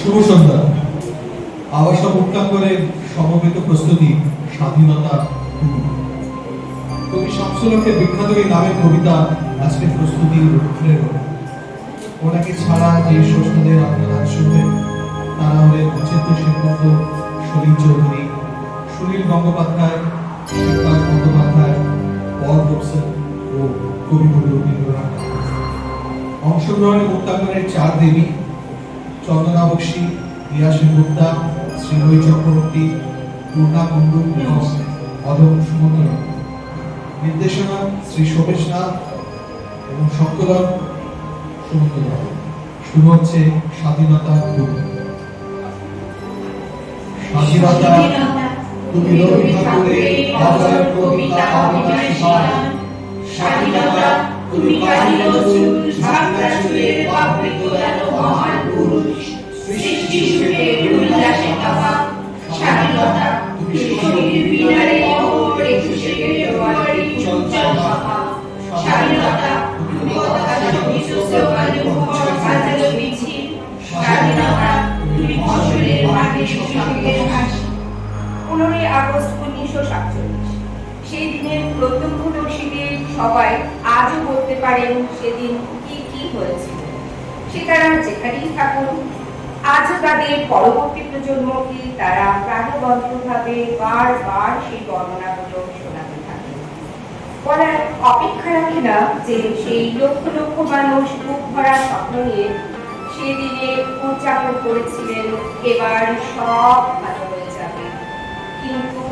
শুভ সন্ধ্যা। আবাসা মুক্তাঙ্গনের সমবেত প্রস্তুতি, স্বাধীনতা কবি শামসুলকের বিখ্যাত এই নামের কবিতা আজকে প্রস্তুতির প্রেরণা। ওনাকে ছাড়া যে শ্রোতাদের আপনারা শুনবেন তারা হলেন অচিন্ত সেনগুপ্ত, সলিল চৌধুরী, সুনীল গঙ্গোপাধ্যায়, শিবপাল বন্দ্যোপাধ্যায়, পল হোপসন ও কবিগুরু রবীন্দ্রনাথ অংশগ্রহণে মুক্তাঙ্গনের চার দেবী চন্দনা বক্সী রিয়া সেনগুপ্তা শ্রীময়ী চক্রবর্তী পূর্ণা কুণ্ডু এবং অদম সুমন্ত নির্দেশনা শ্রী সোমেশ নাথ এবং সংকলন সুমন্ত রায় শুরু হচ্ছে স্বাধীনতা স্বাধীনতা তুমি রবি ঠাকুরের কবিতা স্বাধীনতা তুমি কাজী নজরুল ঝাঁকড়া চুলের বাপরে তোলানো মহান পুরুষ সৃষ্টি সুখে উল্লাসে কাবা স্বাধীনতা তুমি পতাকা মাটি সঙ্গে হাসি পনেরোই আগস্ট উনিশশো সাতচল্লিশ। সেই দিনের প্রত্যক্ষদর্শীদের সবাই আজও বলতে পারেন সেদিন কি কি হয়েছিল। সে তারা যেখানেই থাকুন, আজও তাদের পরবর্তী প্রজন্মকে তারা প্রাণবন্তভাবে বারবার সেই বর্ণনাগুলো শোনাতে থাকে বলার অপেক্ষা রাখে না যে সেই লক্ষ লক্ষ মানুষ বুক ভরা স্বপ্ন নিয়ে সেদিনে উদযাপন করেছিলেন, এবার সব ভালো হয়ে যাবে। কিন্তু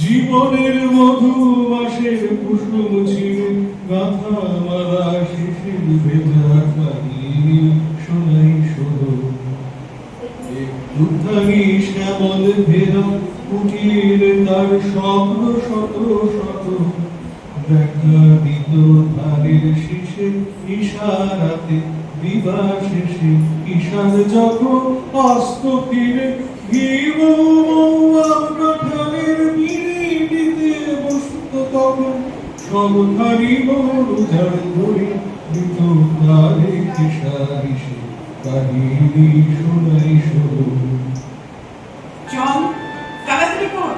জীবনের মধু মাসের কুসুম ছিল গাথা মালা শিশির ভেজা কাহিনী শোনাই শুধু উদ্ধারী শ্যামল ভেরা কুটির তার স্বপ্ন শত শত। দেখা দিত ধারের শেষে ইশারাতে দিবা শেষে ঈশান যখন অস্ত ফিরে ঘিব কাঠালের মিনিটিতে বসত তখন সব ধারি বড় ঝাড় ধরে তারে কিসারিসে কাহিনী শোনাই কর।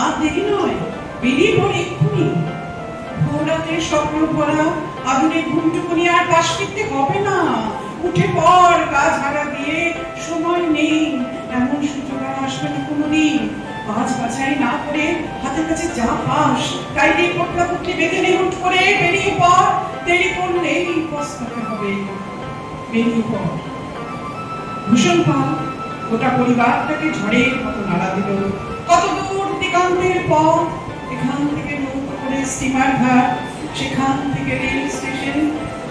আর দেরি নয়, বেরিয়ে পড় এক্ষুনি। স্বপ্ন ভরা আগুনে ঘুমটুকুনি আর পাশ ফিরতে হবে না। উঠে পড় গা ঝাড়া দিয়ে সময় নেই। এমন সুযোগ আর আসবে না কোনোদিন। বাছাই না করে হাতের কাছে যা পাস তাই দিয়ে পটলা পুটলি বেঁধে হুট করে বেরিয়ে পড় দেরি করলেই পস্তাতে হবে। বেরিয়ে পড় ভূষণ পাল গোটা পরিবারটাকে ঝড়ের মতো নাড়া দিল। কত দূর দিগন্তের পথ, এখান থেকে করে স্টিমার ঘাট। সেখান থেকে রেল স্টেশন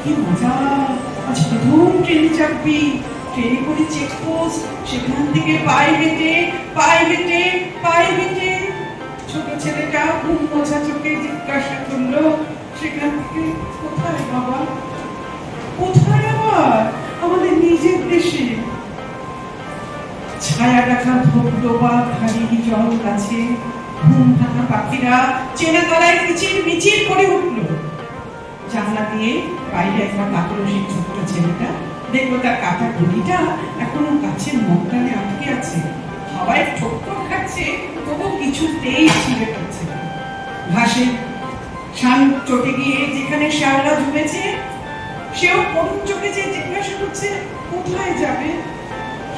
কি মজা? আজ প্রথম ট্রেনে চাপবি। ট্রেনে করে চেকপোস্ট সেখান থেকে পায়ে হেঁটে পায়ে হেঁটে পায়ে হেঁটে। ছোট ছেলেটা ঘুম মোছা চোখে জিজ্ঞাসা করল, সেখান থেকে কোথায় বাবা? কোথায় আবার? আমাদের নিজের দেশে। ছায়া দেখা ধবধবা ধারি জল গাছে। ঘুম থাকা পাখিরা চেনা তলায় মিচির মিচির করে উঠল। জানলা দিয়ে বাইরে একটা কাকরসির ছোট্ট ছেলেটা দেখল তার কাটা গুলিটা এখনও গাছের মগডালে আটকে আছে। হাওয়ায় ঠোক্কর খাচ্ছে, তবু কিছুতেই ছিঁড়ে পড়ছে ঘাসে শান চটে গিয়ে যেখানে শ্যাওলা ঝুমেছে সেও করুণ চোখে যে জিজ্ঞাসা করছে, কোথায় যাবে?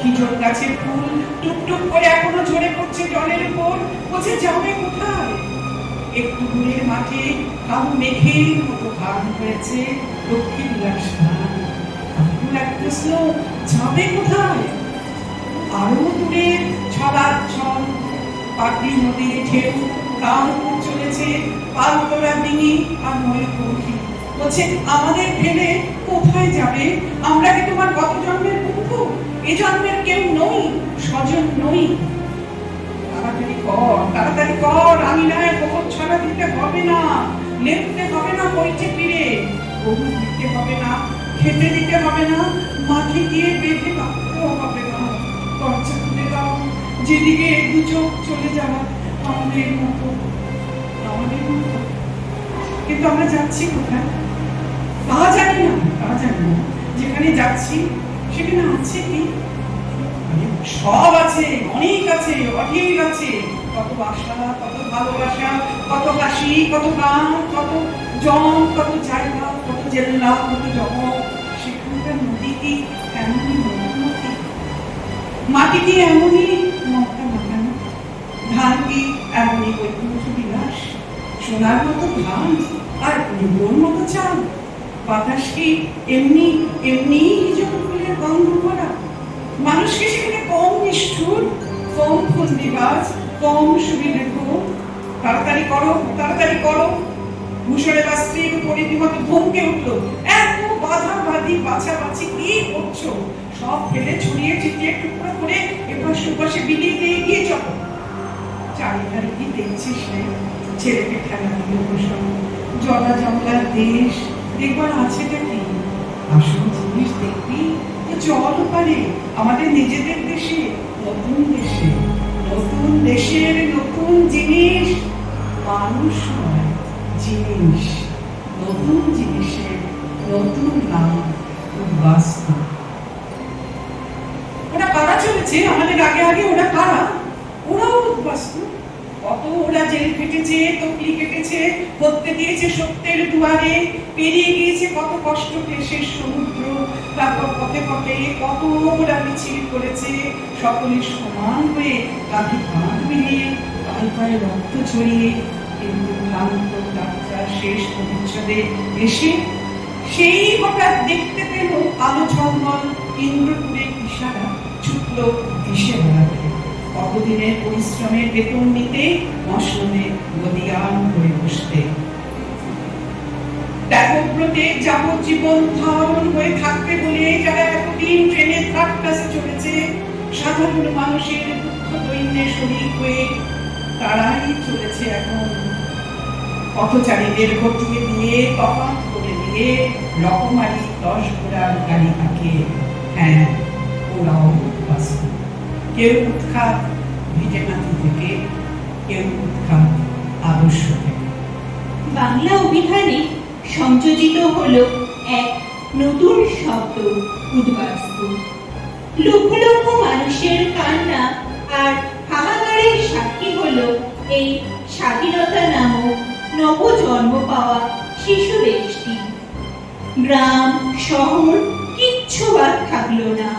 খিজুর গাছের ফুল টুকটুক করে এখনও ঝরে পড়ছে জলের উপর। বলছে যাবে কোথায়? একটু দূরের মাঠে কাউ মেঘের মতো ধারণ করেছে দক্ষিণ উল্লাস এক প্রশ্ন, যাবে কোথায়? আরও দূরে ছলাচ্ছল পাগড়ি নদীর ঢেউ উপর চলেছে পালতোলা ডিঙি আর ময়ূরপঙ্খী বলছে, আমাদের ফেলে কোথায় যাবে? আমরা কি তোমার গত জন্মের বন্ধু? এ জন্মের কেউ নই, স্বজন নই। তাড়াতাড়ি কর তাড়াতাড়ি কর আমি নয় গোবর ছড়া দিতে হবে না, লেপতে হবে না বইতে ফিরে। গরু দিতে হবে না, খেতে দিতে হবে না, মাঠে গিয়ে বেঁধে রাখতেও হবে না। দরজা খুলে দাও, যেদিকে দু চোখ চলে যাওয়া আমাদের মতো আমাদের মতো। কিন্তু আমরা যাচ্ছি কোথায়? তা জানি না তা জানি না। যেখানে যাচ্ছি সেখানে আছে কি? সব আছে, অনেক আছে অনেক আছে। কত আশা কত ভালোবাসা, কত হাসি, কত গান, কত জম কত জায়গা, কত জেল্লা, কত জমক সেখানকার নদী কি এমনই মধুমতি মাটি কি এমনই? মমতা মাখানো ধান কি এমনই বৈকুণ্ঠ বিলাস? সোনার মতো ধান আর রূপোর মতো চাল? বাতাস কি এমনি এমনি গন্ধ করা মানুষকে সেখানে কম নিষ্ঠুর, কম ফন্দিবাজ কম সুবিধে তাড়াতাড়ি করো তাড়াতাড়ি করো। ভূষণে বা স্ত্রীর উপর রীতিমতো ধমকে উঠল। এত বাধা বাধি বাছাবাছি কি করছ? সব ফেলে ছড়িয়ে ছিটিয়ে টুকরো করে এবার সুপাশে বিলিয়ে দিয়ে গিয়ে চলো। চারিধারে কি দেখছিস রে? ছেলেকে খেলা দিয়ে বসো জলা জঙ্গলার দেশ, দেখবার আছেটা কি আসল জিনিস দেখবি? চল পারে আমাদের নিজেদের দেশে, নতুন দেশে, নতুন দেশের নতুন জিনিস, মানুষ নয়, জিনিস। নতুন জিনিসের নতুন নাম বাস্তব। ওরা কারা চলেছে, আমাদের আগে আগে ওরা কারা ওরাও উদ্বাস্তু। কত ওরা জেল কেটেছে তকলি কেটেছে, হত্যে দিয়েছে সত্যের দুয়ারে, পেরিয়ে গিয়েছে কত কষ্ট ক্লেশের সমুদ্র, তারপর পথে পথে কত ওরা মিছিল করেছে, সকলে সমান হয়ে কাঁধে কাঁধ মিলিয়ে পায়ে পায়ে রক্ত ছড়িয়ে কিন্তু ক্লান্ত যাত্রা শেষ পরিচ্ছদে এসে সেই হঠাৎ দেখতে পেল আলো ঝলমল ইন্দ্রপুরের ইশারা ছুটল দিশে বেড়াতে কতদিনের পরিশ্রমের বেতন নিতে মশলমে গদিয়ান হয়ে বসতে। যাবজ্জীবন ধারণ হয়ে থাকবে বলে যারা এতদিন ট্রেনে থার্ড ক্লাসে চলেছে, সাধারণ মানুষের দুঃখ শরীর হয়ে তারাই চলেছে এখন। পথচারীদের গতিয়ে দিয়ে, তফাৎ করে দিয়ে রকমারি দশ ঘোড়ার গাড়ি থাকে। হ্যাঁ ওরাও উদ্বাস্ত কেউ উৎখাত ভিটে থেকে, কেউ উৎখাত থেকে। বাংলা অভিধানে সংযোজিত হলো এক নতুন শব্দ উদ্বাস্তু। লক্ষ লক্ষ মানুষের কান্না আর হাহাকারের সাক্ষী হলো এই স্বাধীনতা নামক নবজন্ম পাওয়া শিশু দেশটি গ্রাম, শহর, কিচ্ছু বাদ থাকল না।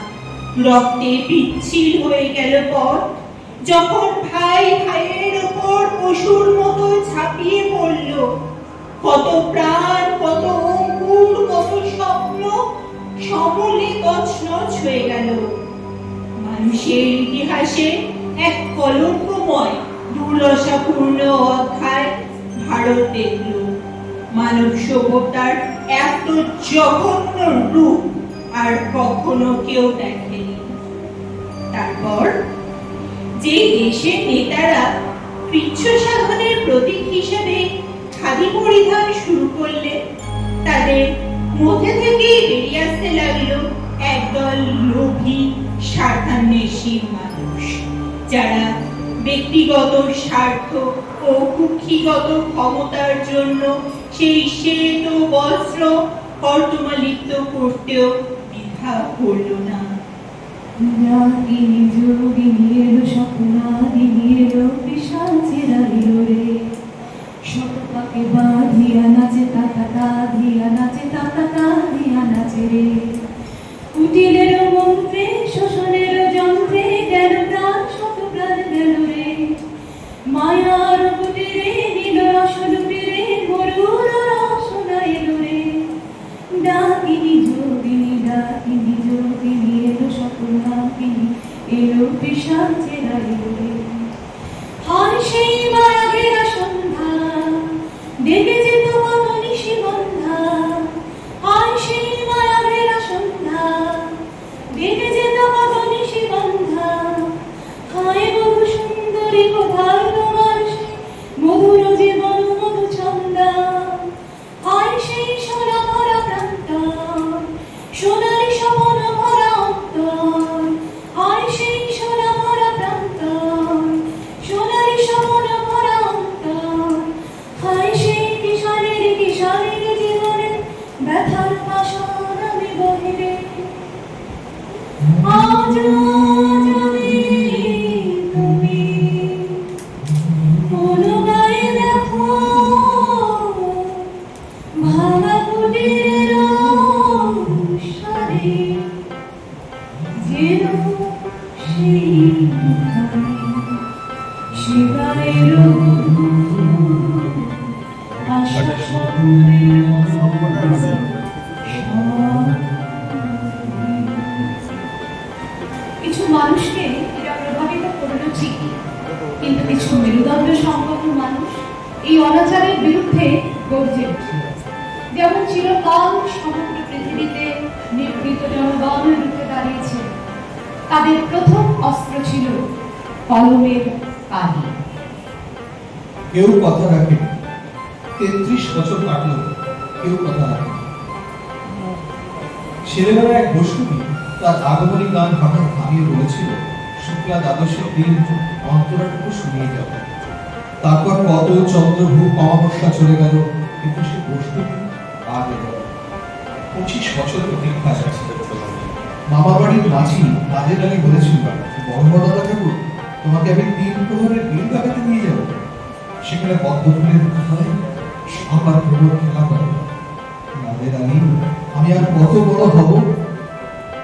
রক্তে পিচ্ছিল হয়ে গেল পথ। যখন ভাই ভাইয়ের ওপর পশুর মতো ঝাঁপিয়ে পড়ল, কত প্রাণ, কত অঙ্কুর, কত স্বপ্ন, সমূলে তছনছ হয়ে গেল। মানুষের ইতিহাসে এক কলঙ্কময়, দুর্দশাপূর্ণ অধ্যায় ভারত দেখল। মানব সভ্যতার এত জঘন্য রূপ আর কখনো কেউ দেখেনি তারপর যে দেশের নেতারা কৃচ্ছ সাধনের প্রতীক হিসেবে খাদি পরিধান শুরু করলে তাদের মধ্যে থেকেই বেরিয়ে আসতে লাগল একদল লোভী, স্বার্থান্বেষী মানুষ, যারা ব্যক্তিগত স্বার্থ ও কুক্ষিগত ক্ষমতার জন্য সেই শ্বেত বস্ত্র কর্তমালিপ্ত করতেও দ্বিধা করল না। রাগিনী যোগিনী এলো স্বপ্নাদিনী এলো পিসাচিরা এলো রে। শতপাকে বাঁধিয়া নাচে তাতা কাঁধিয়া নাচে তাতা কাঁধিয়া নাচে রে। কুটিলের মন্ত্রে, শোষণের যন্ত্রে গেল প্রাণ শত রে। মায়ার কুটিরে নীল রসলুটে রে গরুর রসনা এলো রে। ডাকিনি এলো পিসাচেরা হয় সেই যেমন চিরকাল সমগ্র পৃথিবীতে নিবৃত জনগণ রুখে দাঁড়িয়েছে। তাদের প্রথম অস্ত্র ছিল কলমের কালি কেউ কথা রাখে তেত্রিশ বছর কাটলো, কেউ কথা রাখে ছেলেবেলা এক বৈষ্ণবী তার আগমনী গান হঠাৎ থামিয়ে বলেছিল শুক্লা দ্বাদশের দিন অন্তরাটুকু শুনিয়ে যাব তারপর কত চন্দ্রভূপ অমাবস্যা চলে গেল, কিন্তু সে বৈষ্ণবী আর এলো পঁচিশ বছর প্রতীক্ষায় আছে মামা বাড়ির মাঝি কাজের আলী বলেছিল বড়দাদা ঠাকুর, তোমাকে আমি তিন প্রহরের বিল লাগাতে নিয়ে যাব। সেখানে পদ্ম ফুলের আমার ভ্রমণ খেলা করে। রাজের আলী আমি আর কত বড় হব?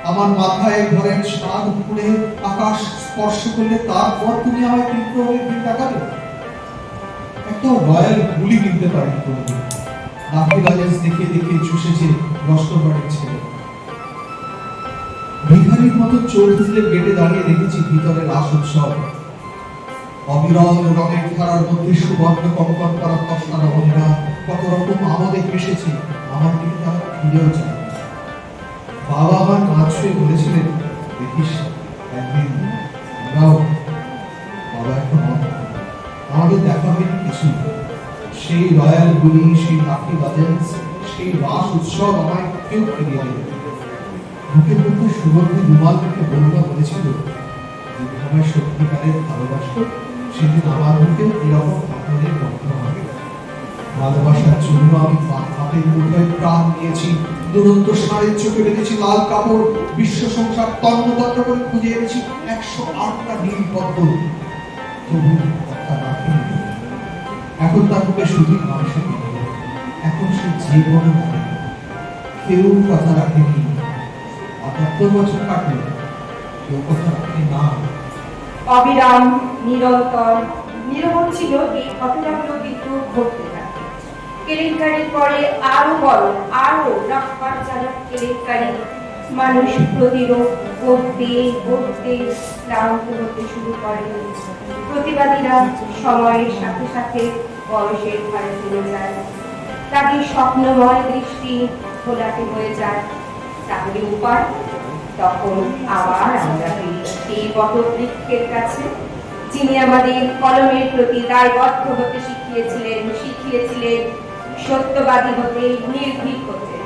আমার মাথায় ঘরের ছাদ উপরে আকাশ স্পর্শ করলে তারপর তুমি আমায় বিল টাকাবে? একটা রয়্যাল গুলি কিনতে পারি লাফি লাজেন্স দেখিয়ে দেখিয়ে চুষেছে রষ্টবাড়ির ছেলে। ভিখারির মতো চৌধুরীদের গেটে দাঁড়িয়ে দেখেছি ভিতরে রাস উৎসব। অবিরল রঙের ধারার মধ্যে সুবর্ণ কঙ্কন করা কষ্টা রমণীরা কত রকম আমোদে হেসেছে আমার দিকে তারা ফিরেও যায়? বাবা আমার কাজ ছুঁয়ে বলেছিলেন, দেখিস, একদিন আমরাও বাবা এখন আমাদের দেখা হয়নি কিছু। সেই রয়্যাল গুলি, সেই লাঠি বাজেন্স সেই রাস উৎসব আমায় কেউ ফিরিয়ে দেবে বুকের মধ্যে সুগন্ধি রুমাল রেখে বন্ধুরা বলেছিল যদি আমায় সত্যিকারের ভালোবাসো সেদিন আমার মুখে এরকম আপনাদের গন্ধ হবে। ভালোবাসার জন্য আমি হাতের মুঠোয় প্রাণ নিয়েছি। দুরন্ত সারের চোখে রেখেছি লাল কাপড়। বিশ্ব সংসার তন্ন করে খুঁজে এনেছি একশো আটটা নীল পদ্ম। তবু এখন তার মুখে শুধুই মানুষের এখন সে জীবন কেউ কথা রাখেনি। আটাত্তর বছর কাটলো, কেউ কথা রাখেনি না। অবিরাম নিরন্তর নিরবন ছিল এই ঘটনাগুলো কিন্তু ঘটতে থাকে। কেলেঙ্কারির পরে আরও বড়, আরও রক্তপাতজনক কেলেঙ্কারি। মানুষ প্রতিরোধ করতে করতে ক্লান্ত হতে শুরু করে। প্রতিবাদীরা সময়ের সাথে সাথে বয়সের চলে যায়। তাদের স্বপ্নময় দৃষ্টি ঘোলাটে হয়ে যায়। তাহলে উপায় তখন আবার আমরা সেই কাছে যিনি আমাদের কলমের প্রতি দায়বদ্ধ হতে শিখিয়েছিলেন শিখিয়েছিলেন সত্যবাদী হতে নির্ভীক হতে।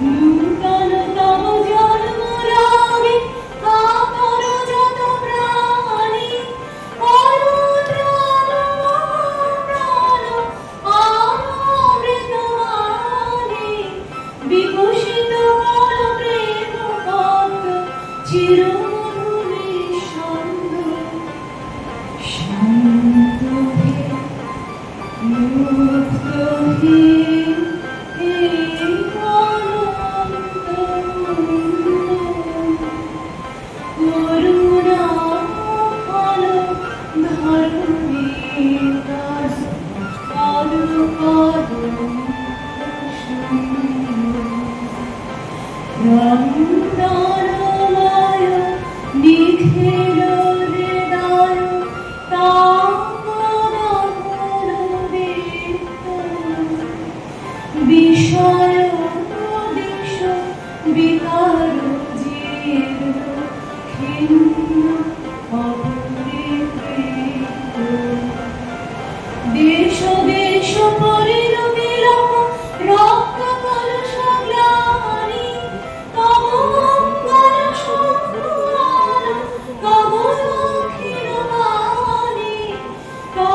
নূতন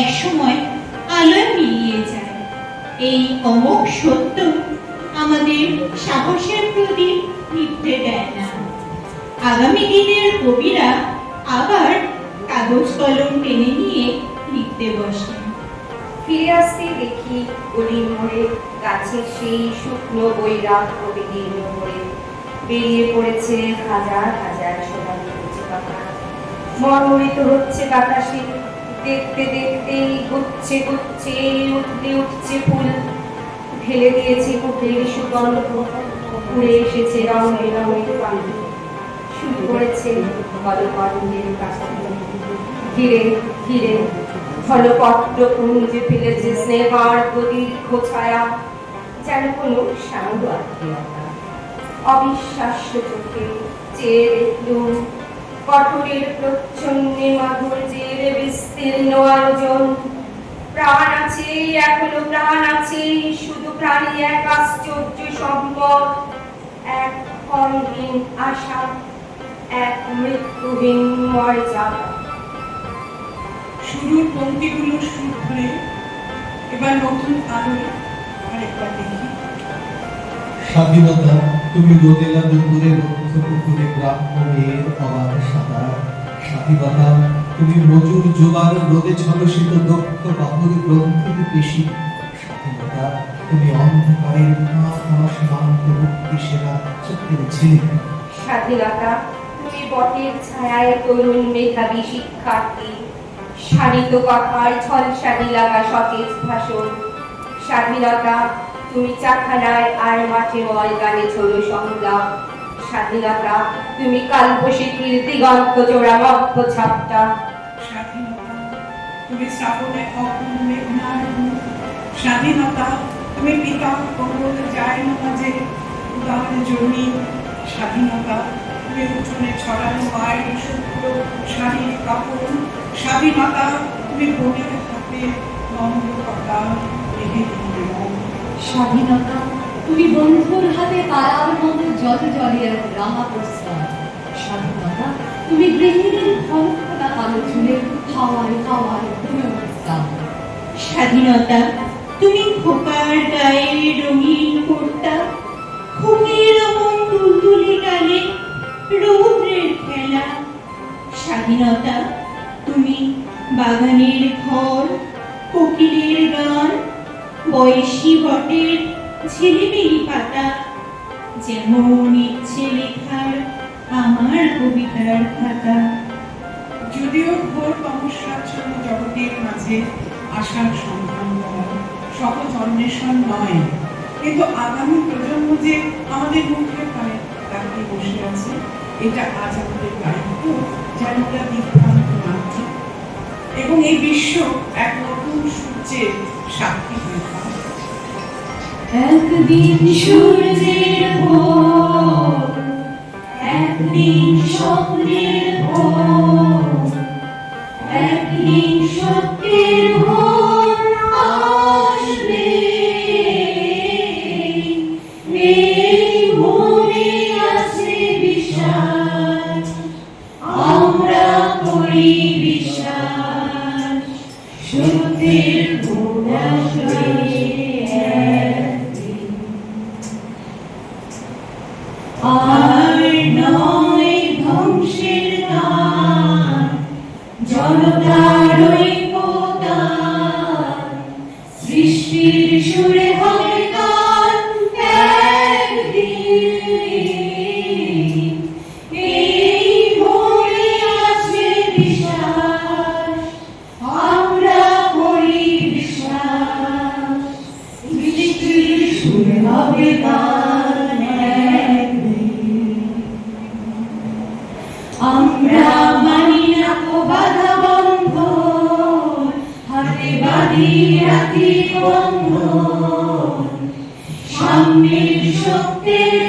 একসময় আলোয় মিলিয়ে যায়। এই অমোঘ সত্য আমাদের সাহসের প্রদীপ নিভতে দেয় না। আগামী দিনের কবিরা আবার কাগজ কলম টেনে নিয়ে লিখতে বসেন। ফিরে আসতে দেখি গলির মোড়ে গাছের সেই শুকনো বৈরাগ প্রতিদিন করে বেরিয়ে পড়েছে হাজার হাজার সোনালি কচি পাখা মর্মরিত হচ্ছে বাতাসে দেখতে দেখতেই গুচ্ছে গুচ্ছে, উঠতে উঠছে ফুল। ঢেলে দিয়েছে মুখের সুগন্ধ। উড়ে এসেছে রং বেরঙের পাখি শুরু করেছে গলকণ্ডের কাছে ধীরে ধীরে ফলপত্র পুঞ্জে ফেলেছে স্নেহার দীর্ঘ ছায়া। যেন কোনো সাঙ্গ অবিশ্বাস্য চোখে চেয়ে দেখলুম কঠোরের প্রচ্ছন্নে মাধুর্যের বিস্তীর্ণ আয়োজন প্রাণ আছে এখনও প্রাণ আছে শুধু প্রাণী এক আশ্চর্য সম্পদ। এক ফলহীন আশা এক মৃত্যুহীন মর্যাদা। শুরুর পঙ্ক্তিগুলো সুর ধরে এবার নতুন আলোয় আরেকবার দেখি। স্বাধীনতা তুমি রোদেলা দুপুরে রক্ষ পুকুরে গ্রাম্য মেয়ের অবাধ সাঁতার। স্বাধীনতা তুমি মজুর জোগাড় রোদে ঝলসিত দক্ষ বাহুর গ্রন্থির পেশি। স্বাধীনতা তুমি অন্ধকারের মুক্তি স্বাধীনতা তুমি আর মাঠে স্বাধীনতা তুমি কালবশীতির দিগন্ত জোড়া মধ্য ছাপটা। তুমি শ্রাবণে অপূর্ণ মেঘনার। স্বাধীনতা তুমি পিতা কোমল যায় না মাঝে উদার জমি স্বাধীনতা তুমি উঠোনে ছড়ানো মায়ের শুক্র শাড়ির কাপড় স্বাধীনতা তুমি বনের হাতে নম্র কথা রেখে দিলে স্বাধীনতা তুমি বন্ধুর হাতে তারার মতো জল জলের রাঙা প্রস্তাব স্বাধীনতা তুমি গৃহিণীর ফলকটা কালো চুলে হাওয়ায় হাওয়ায় পুনরুত্তাপ স্বাধীনতা তুমি খোকার গায়ে রঙিন কুর্তা খুকির রকম তুলতুলি গালে রৌদ্রের খেলা। স্বাধীনতা তুমি বাগানের ঘর কোকিলের গান বয়সী বটের ঝিলিমিলি পাতা। যেমন ইচ্ছে লেখার আমার কবিতার খাতা। যদিও ঘোর তমস্যাচ্ছন্ন জগতের মাঝে আশার সন্ধান করা সহজ অন্বেষণ নয়। কিন্তু আগামী প্রজন্ম যে আমাদের মুখে পায় তাকিয়ে বসে আছে, এটা আজ আমাদের দায়িত্ব যেন ওরা বিভ্রান্ত না এবং এই বিশ্ব এক নতুন সূর্যের সাক্ষী হয়ে একদিন সূর্যের ভোর, একদিন স্বপ্নের ভোর। করি বিশ্বাস সত্যের ভোর আমরা মানি না কো বাধা বন্ধ হাতে বাঁধি রাতি বন্ধ সামনের শক্তির